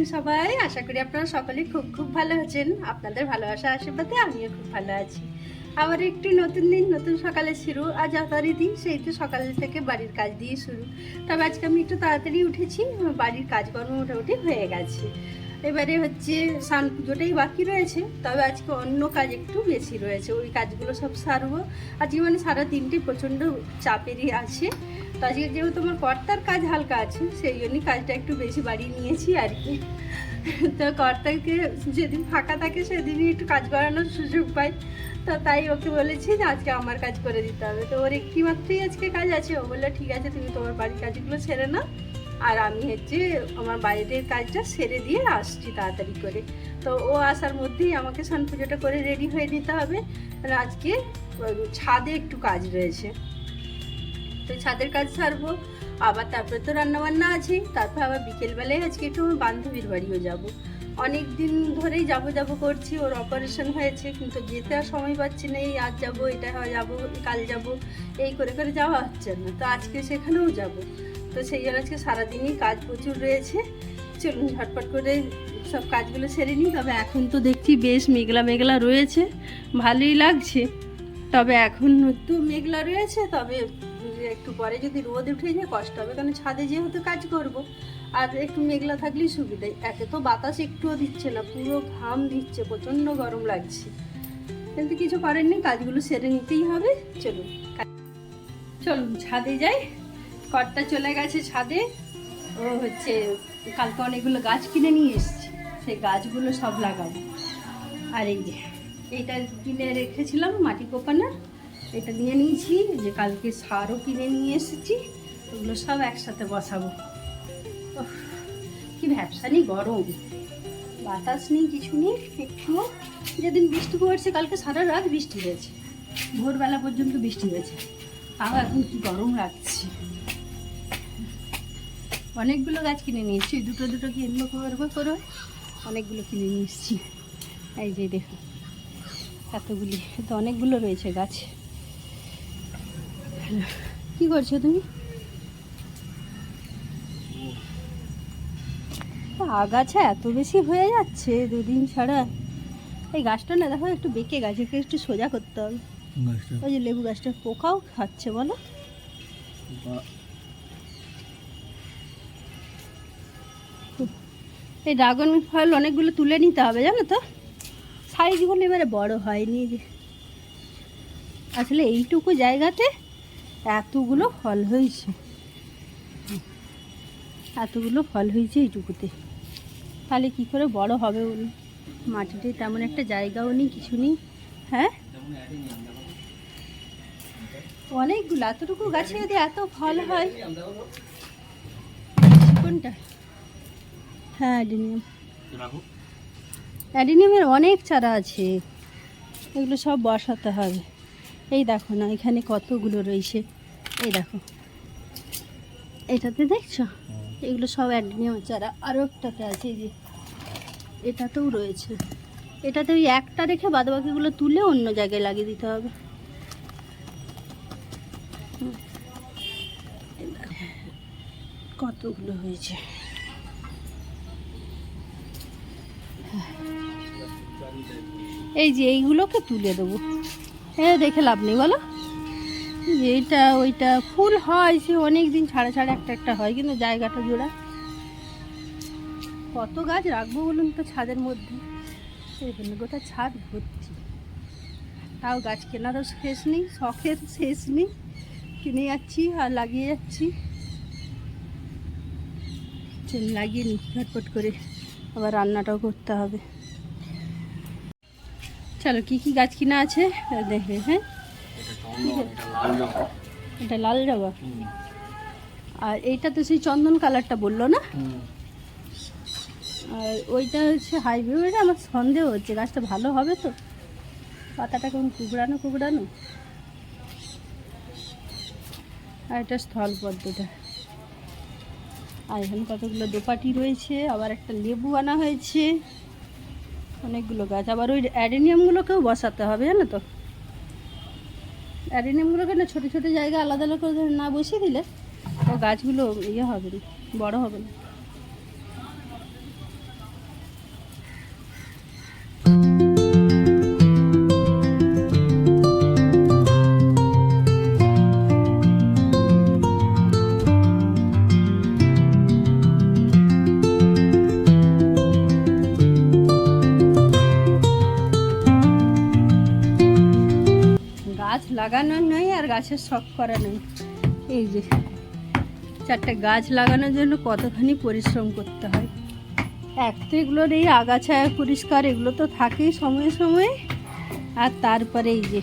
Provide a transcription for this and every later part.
আছেন সবাই। আশা করি আপনারা সকলে খুব খুব ভালো আছেন। আপনাদের ভালোবাসা, আশীর্বাদে আমিও খুব ভালো আছি। আবার একটি নতুন দিন, নতুন সকালে শুরু আর যথারীতি সেই তো সকাল থেকে বাড়ির কাজ দিয়ে শুরু। তবে আজকে আমি একটু তাড়াতাড়ি উঠেছি, বাড়ির কাজকর্ম মোটামুটি হয়ে গেছে। এবারে হচ্ছে সান পুজোটাই বাকি রয়েছে, তবে আজকে অন্য কাজ একটু বেশি রয়েছে। ওই কাজগুলো সব সারবো। আজকে মানে সারা দিনটি প্রচণ্ড চাপেরই আছে। তো আজকে যেহেতু আমার কর্তার কাজ হালকা আছে, সেই জন্যই কাজটা একটু বেশি বাড়িয়ে নিয়েছি আর কি। তো কর্তাকে যেদিন ফাঁকা থাকে সেদিনই একটু কাজ করানোর সুযোগ পাই। তো তাই ওকে বলেছি যে আজকে আমার কাজ করে দিতে হবে। তো ওর একটি মাত্রই আজকে কাজ আছে। ও বলল, ঠিক আছে, তুমি তোমার বাড়ির কাজগুলো সেরে নাও। আর আমি হচ্ছে আমার বাইরের কাজটা সেরে দিয়ে আসছি তাড়াতাড়ি করে। তো ও আসার মধ্যেই আমাকে সান পুজোটা করে রেডি হয়ে নিতে হবে। আর আজকে ছাদে একটু কাজ রয়েছে। তো ছাদের কাজ সারবো, আবার তারপরে তো রান্নাবান্না আছে, তারপর আবার বিকেলবেলায় আজকে একটু আমার বান্ধবীর বাড়িও যাব। অনেক দিন ধরেই যাব যাব করছি, ওর অপারেশন হয়েছে, কিন্তু যেতে আর সময় পাচ্ছি না, এই আজ যাব, এটা যাব, কাল যাব, এই করে করে যাওয়া হচ্ছে না। তো আজকে সেখানেও যাব। তো সেই জন্য আজকে সারাদিনই কাজ প্রচুর রয়েছে। চলুন, ঝটপট করে সব কাজগুলো সেরে নিই। তবে এখন তো দেখছি বেশ মেঘলা মেঘলা রয়েছে। ভালোই লাগছে। তবে এখন একটু মেঘলা রয়েছে, তবে একটু পরে যদি রোদ উঠে যায়, কষ্ট হবে। কারণ ছাদে যেহেতু কাজ করব, আর একটু মেঘলা থাকলেই সুবিধা। একে তো বাতাস একটুও দিচ্ছে না, পুরো ঘাম দিচ্ছে, প্রচণ্ড গরম লাগছে। কিন্তু কিছু করার নেই, কাজগুলো সেরে নিতেই হবে। চলুন চলুন, ছাদে যাই। কর্তা চলে গেছে ছাদে। ও হচ্ছে, কালকে অনেকগুলো গাছ কিনে নিয়ে এসেছি। সেই গাছগুলো সব লাগাবো। আর এই যে, এইটা কিনে রেখেছিলাম মাটি কোপানোর এটা নিয়ে নিয়েছি, যে কালকে সারও কিনে নিয়ে এসেছি। ওগুলো সব একসাথে বসাবো। কি ব্যবসা নেই, গরম। বাতাস নেই, কিছু নেই একটুও যেদিন বৃষ্টি পড়ছে, কালকে সারা রাত বৃষ্টি হয়েছে। ভোরবেলা পর্যন্ত বৃষ্টি হয়েছে। তাও এখন কি গরম লাগছে। অনেকগুলো গাছ কিনে নিয়েছি দুটো দুটো কিনবো করব করে অনেকগুলো কিনে নিয়ে এসেছি। এই যে দেখো এতগুলি তো অনেকগুলো রয়েছে গাছ। কি করছ তুমি? আগাছা এত বেশি হয়ে যাচ্ছে দুদিন ছাড়া। এই গাছটা না দেখো একটু বেঁকে গেছে একে একটু সোজা করতে হবে। ওই যে লেবু গাছটা পোকাও খাচ্ছে বলো। এই ড্রাগন ফল অনেকগুলো তুলে নিতে হবে, জানো তো? সাইজগুলো এবারে বড় হয়নি যে। আসলে এইটুকু জায়গাতে এতগুলো ফল হয়েছে। এতগুলো ফল হয়েছে এইটুকুতে। তাহলে কি করে বড় হবে বলুন? মাটিতে তেমন একটা জায়গাও নেই, কিছু নেই। হ্যাঁ? অনেকগুলো, এতটুকু গাছে যদি এত ফল হয়, কোনটা? হ্যাঁ অ্যাডিনিয়াম। অ্যাডিনিয়ামের অনেক চারা আছে। এগুলো সব বসাতে হবে। এই দেখো না এখানে কতগুলো রয়েছে। এই দেখো। এটাতে দেখছ? এগুলো সব অ্যাডিনিয়াম চারা। আরও একটাতে আছে এই যে এটাতেও রয়েছে। এটাতে ওই একটা রেখে বাদবাকিগুলো তুলে অন্য জায়গায় লাগিয়ে দিতে হবে। কতগুলো হয়েছে। এই যে এইগুলোকে তুলে দেবো। হ্যাঁ দেখে লাভ নেই, বলো। এইটা, ওইটা ফুল হয়, সে অনেক দিন ছাড়া ছাড়া একটা একটা হয়, কিন্তু জায়গাটা জোড়া। কত গাছ রাখব বলুন তো ছাদের মধ্যে? এখানে গোটা ছাদ ভর্তি। তাও গাছ কেনারও শেষ নেই, শখের শেষ নেই। কিনে যাচ্ছি আর লাগিয়ে যাচ্ছি। লাগিয়ে নি, ঝটপট করে। আবার রান্নাটাও করতে হবে। চলো, কি কি গাছ কিনা আছে? দেখে হ্যাঁ? এটা লাল জবা আর এইটা তো সেই চন্দন কালারটা বলল না? আর ওইটা হচ্ছে হাইব্রিড আমার সন্দেহ হচ্ছে, গাছটা ভালো হবে তো? পাতাটা কেমন কুকড়ানো কুকড়ানো আর এটা স্থল পদ্মটা। আর এখানে কতগুলো দোপাটি রয়েছে, আবার একটা লেবু আনা হয়েছে। অনেকগুলো গাছ, আবার ওই অ্যাডেনিয়ামগুলোকেও বসাতে হবে, জানো তো? অ্যাডেনিয়ামগুলোকে না ছোটো ছোটো জায়গা আলাদা আলাদা করে না বসিয়ে দিলে ও গাছগুলো ইয়ে হবে না, বড়ো হবে না। লাগানো নেই আর গাছের শখ করা নেই। এই যে, চারটে গাছ লাগানোর জন্য কতখানি পরিশ্রম করতে হয়। এক তো এগুলোর এই আগাছা পরিষ্কার, এগুলো তো থাকেই সময়ে সময়ে। আর তারপরে এই যে,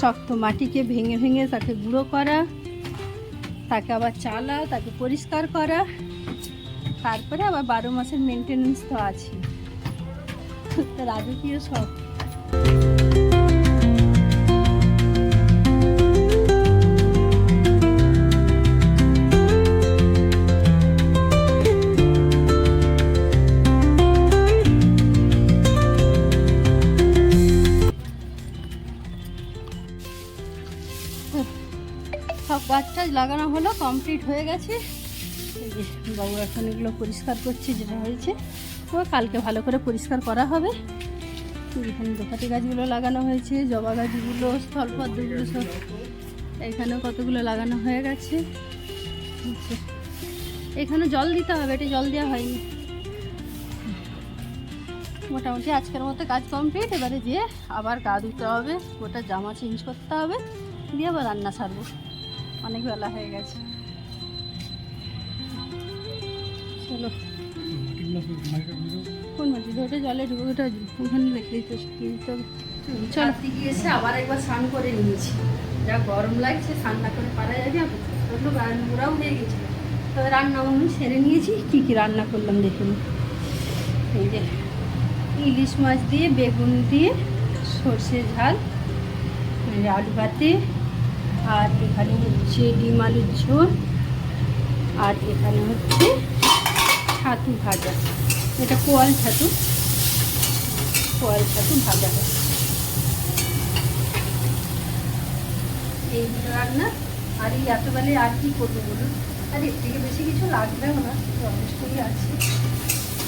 শক্ত মাটিকে ভেঙে ভেঙে তাকে গুঁড়ো করা, তাকে আবার চালা, তাকে পরিষ্কার করা। তারপরে আবার বারো মাসের মেনটেনেন্স তো আছে রাজকীয় সব গাছ টাছ লাগানো হলো কমপ্লিট হয়ে গেছে। বাবু এখন এগুলো পরিষ্কার করছে, যেটা হয়েছে। ও কালকে ভালো করে পরিষ্কার করা হবে। এখানে দোকাটি গাছগুলো লাগানো হয়েছে, জবা গাছগুলো স্থলপদ্মগুলো সব এখানেও কতগুলো লাগানো হয়ে গেছে। আচ্ছা। এখানে জল দিতে হবে, এটা জল দেওয়া হয়নি। মোটামুটি আজকের মতো কাজ কমপ্লিট এবারে যেয়ে আবার গা ধুতে হবে, ওটা জামা চেঞ্জ করতে হবে, দিয়ে আবার রান্না সারবো। অনেক বেলা হয়ে গেছে। চলো। কোন মাটি ওটা জলে ঢুকে ওটা ওখানে রেখে দিতে হবে। চলো। গিয়ে এসে আবার একবার স্নান করে নিয়েছি। যা গরম লাগছে, স্নান না করে পারা যাবে ওগুলো ওরাও হয়ে গেছিল তবে রান্না বান্না সেরে নিয়েছি, কী কী রান্না করলাম দেখুন এই যে ইলিশ মাছ দিয়ে, বেগুন দিয়ে, সর্ষে ঝাল আলু ভাতে আর এখানে হচ্ছে ডিম আলুর ঝোল, আর এখানে হচ্ছে ছাতু ভাজা। এটা কোয়াল ছাতু। কোয়াল ছাতু ভাজা। এই রান্না, আর এই এত বেলায় আর কি করব বলুন? আর এর থেকে বেশি কিছু লাগবেও না যথেষ্টই আছে।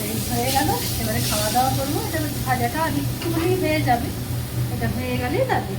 এই হয়ে গেল, এবারে খাওয়া দাওয়া করব। এটা ভাজাটা আর একটুখানি হয়ে যাবে। এটা হয়ে গেলেই তারপর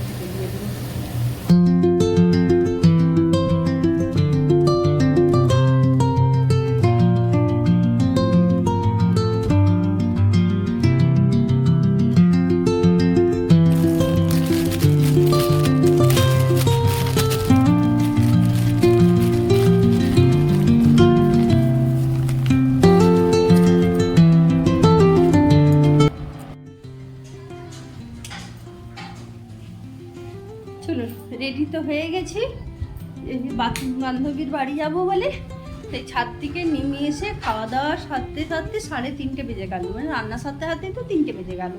সেই ছাদ থেকে নেমে এসে খাওয়া দাওয়া সারতে সারতে সাড়ে তিনটে বেজে গেল। মানে রান্না সারতে সারতে তো তিনটে বেজে গেল।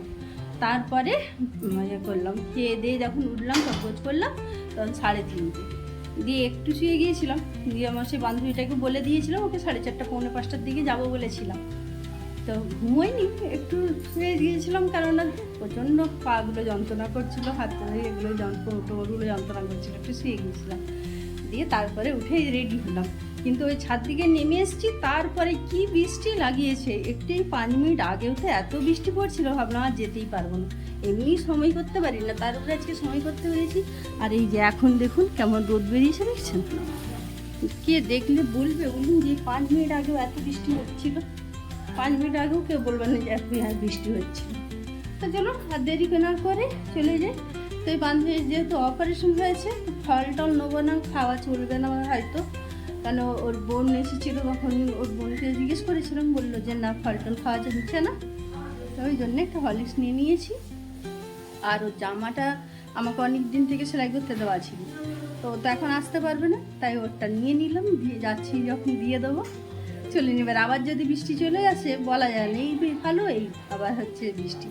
তারপরে ইয়ে করলাম, খেয়ে দিয়ে যখন উঠলাম তপোজ করলাম, তখন সাড়ে তিনটে। দিয়ে একটু শুয়ে গিয়েছিলাম। দিয়ে আমার সেই বান্ধবীটাকে বলে দিয়েছিলাম, ওকে সাড়ে চারটা, পৌনে পাঁচটার দিকে যাব বলেছিলাম। তো ঘুমোইনি একটু শুয়ে গিয়েছিলাম কেননা প্রচণ্ড পাগুলো যন্ত্রণা করছিল, হাত এগুলো যন্ত্রগুলো যন্ত্রণা করছিল, একটু শুয়ে গিয়েছিলাম। দিয়ে তারপরে উঠে রেডি হলাম। কিন্তু ওই ছাদ দিকে নেমে এসেছি, তারপরে কি বৃষ্টি লাগিয়েছে? একটু পাঁচ মিনিট আগেও তো এত বৃষ্টি পড়ছিল, ভাবলাম আর যেতেই পারব না। এমনি সময় করতে পারি না, তার উপরে আজকে সময় করতে পেরেছি। আর এই যে এখন দেখুন কেমন রোদ বেরিয়েছে, দেখছেন? কে দেখলে বলবে? বলুন যে পাঁচ মিনিট আগেও এত বৃষ্টি হচ্ছিল। পাঁচ মিনিট আগেও কেউ বলবে না যে এত আর বৃষ্টি হচ্ছে। তো চলো, আর দেরি না করে চলে যাই। তো এই বান্ধবীর যেহেতু অপারেশন হয়েছে ফল টল নেব না, খাওয়া চলবে না হয়তো। কেন ওর বোন এসেছিল তখন ওর বোনকে জিজ্ঞেস করেছিলাম, বলল যে না ফল টল খাওয়া যাচ্ছে না। ওই জন্য একটা হলিক্স নিয়ে নিয়েছি। আর ওর জামাটা আমাকে অনেক দিন থেকে সেলাই করতে দেওয়া ছিল। তো তো এখন আসতে পারবে না, তাই ওরটা নিয়ে নিলাম, দিয়ে যাচ্ছি যখন দিয়ে দেবো। চলে এবার আবার যদি বৃষ্টি চলে আসে, বলা যায় না, এই ভালো, এই আবার হচ্ছে বৃষ্টি।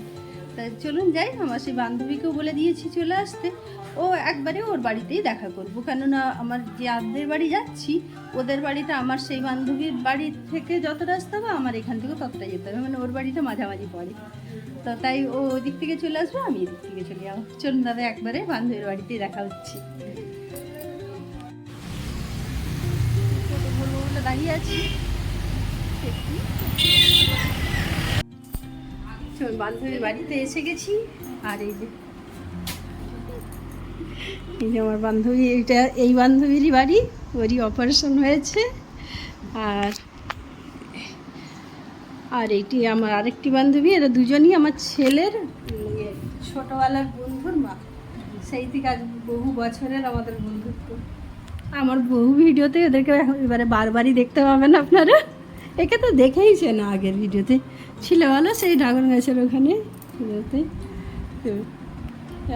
তাই চলুন যাই, আমার সেই বান্ধবীকেও বলে দিয়েছি চলে আসতে। ও একবারে ওর বাড়িতেই দেখা করব, কেননা আমার যে আদের বাড়ি যাচ্ছি, ওদের বাড়িটা আমার সেই বান্ধবীর বাড়ি থেকে যত রাস্তা হবে আমার এখান থেকেও ততটাই যেতে হবে মানে ওর বাড়িটা মাঝামাঝি পড়ে। তো তাই ও ওদিক থেকে চলে আসবে, আমি এদিক থেকে চলে যাব। চলুন দাদা, একবারে বান্ধবীর বাড়িতেই দেখা হচ্ছে। দাঁড়িয়ে আছি। বান্ধবীর বাড়িতে এসে গেছি। আর এই যে এই যে আমার বান্ধবী এইটা এই বান্ধবীরই বাড়ি ওরই অপারেশন হয়েছে। আর আর এইটি আমার আরেকটি বান্ধবী এরা দুজনই আমার ছেলের ইয়ে, ছোটবেলার বন্ধুর মা। সেই থেকে আজ বহু বছরের আমাদের বন্ধুত্ব। আমার বহু ভিডিওতে এখন এবারে বারবারই দেখতে পাবেন আপনারা। একে তো দেখেইছে না আগের ভিডিওতে। ছিল বলো সেই ড্রাগন গাছের ওখানে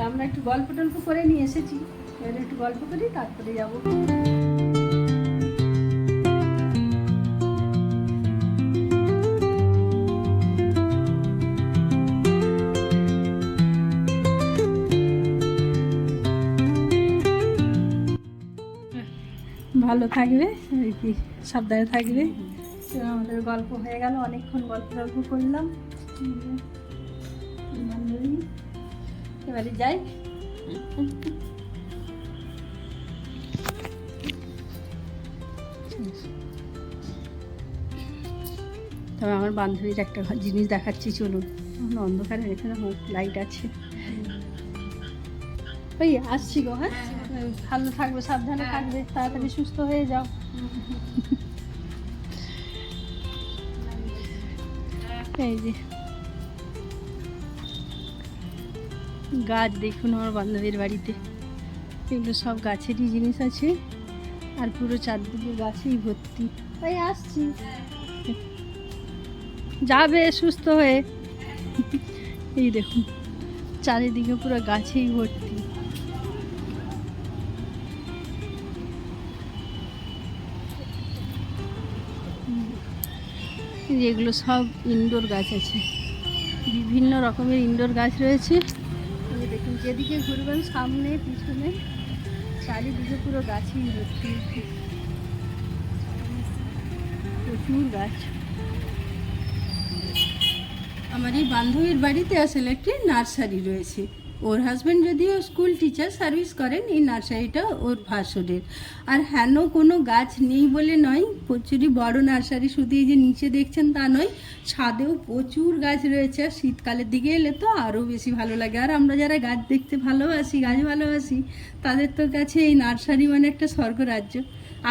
আমরা একটু গল্প টল্প করে নিয়ে এসেছি। এবারে একটু গল্প করি, তারপরে যাব। ভালো থাকবে, আর কি, সাবধানে থাকবে। আমাদের গল্প হয়ে গেল। অনেকক্ষণ গল্প টল্প করলাম। এবারে যাই। তবে আমার বান্ধবীর একটা জিনিস দেখাচ্ছি চলুন। এখন অন্ধকারে এখানে লাইট আছে। ওই আসছি গো হ্যাঁ? ভালো থাকবে সাবধানে থাকবে তাড়াতাড়ি সুস্থ হয়ে যাও। এই যে। গাছ দেখুন আমার বান্ধবীর বাড়িতে। এগুলো সব গাছেরই জিনিস আছে। আর পুরো চারদিকে গাছেই ভর্তি। তাই আসছি। যাবে, সুস্থ হয়ে। এই দেখুন, চারিদিকে পুরো গাছেই ভর্তি। যে এগুলো সব ইনডোর গাছ আছে। বিভিন্ন রকমের ইনডোর গাছ রয়েছে। দেখুন, যেদিকে ঘুরবেন, সামনে, পিছনে, চারিদিকে পুরো গাছই প্রচুর গাছ। আমার এই বান্ধবীর বাড়িতে আসলে একটি নার্সারি রয়েছে। ওর হাজব্যান্ড যদিও স্কুল টিচার সার্ভিস করেন, এই নার্সারিটা ওর ভাসুরের। আর হেন কোনো গাছ নেই বলে নয়, প্রচুরই বড় নার্সারি, শুধু এই যে নিচে দেখছেন তা নয়, ছাদেও প্রচুর গাছ রয়েছে। আর শীতকালের দিকে এলে তো আরও বেশি ভালো লাগে। আর আমরা যারা গাছ দেখতে ভালোবাসি, গাছ ভালোবাসি, তাদের তো কাছে এই নার্সারি মানে একটা স্বর্গরাজ্য।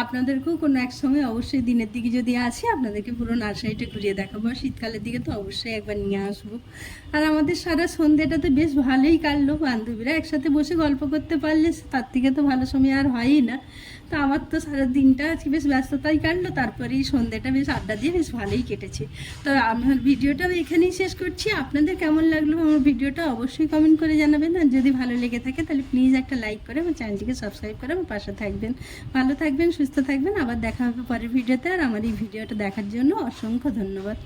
আপনাদেরকেও কোনো এক সময় অবশ্যই দিনের দিকে যদি আসি আপনাদেরকে পুরো নার্সারিটা ঘুরিয়ে দেখাবো। শীতকালের দিকে তো অবশ্যই একবার নিয়ে আসব। আর আমাদের সারা সন্ধ্যেটা তো বেশ ভালোই কাটলো, বান্ধবীরা একসাথে বসে গল্প করতে পারলে, তার থেকে তো ভালো সময় আর হয়ই না। তো আমার তো সারা দিনটা বেশ ব্যস্ততাই কাটলো তারপরে এই সন্ধ্যেটা বেশ আড্ডা দিয়ে বেশ ভালোই কেটেছে। তো আমার ভিডিওটা এখানেই শেষ করছি। আপনাদের কেমন লাগল আমার ভিডিওটা অবশ্যই কমেন্ট করে জানাবেন। আর যদি ভালো লেগে থাকে তাহলে প্লিজ একটা লাইক করে আমার চ্যানেলটিকে সাবস্ক্রাইব করে আমার পাশে থাকবেন। ভালো থাকবেন, সুস্থ থাকবেন। আবার দেখা হবে পরের ভিডিওতে। আর আমার এই ভিডিওটা দেখার জন্য অসংখ্য ধন্যবাদ।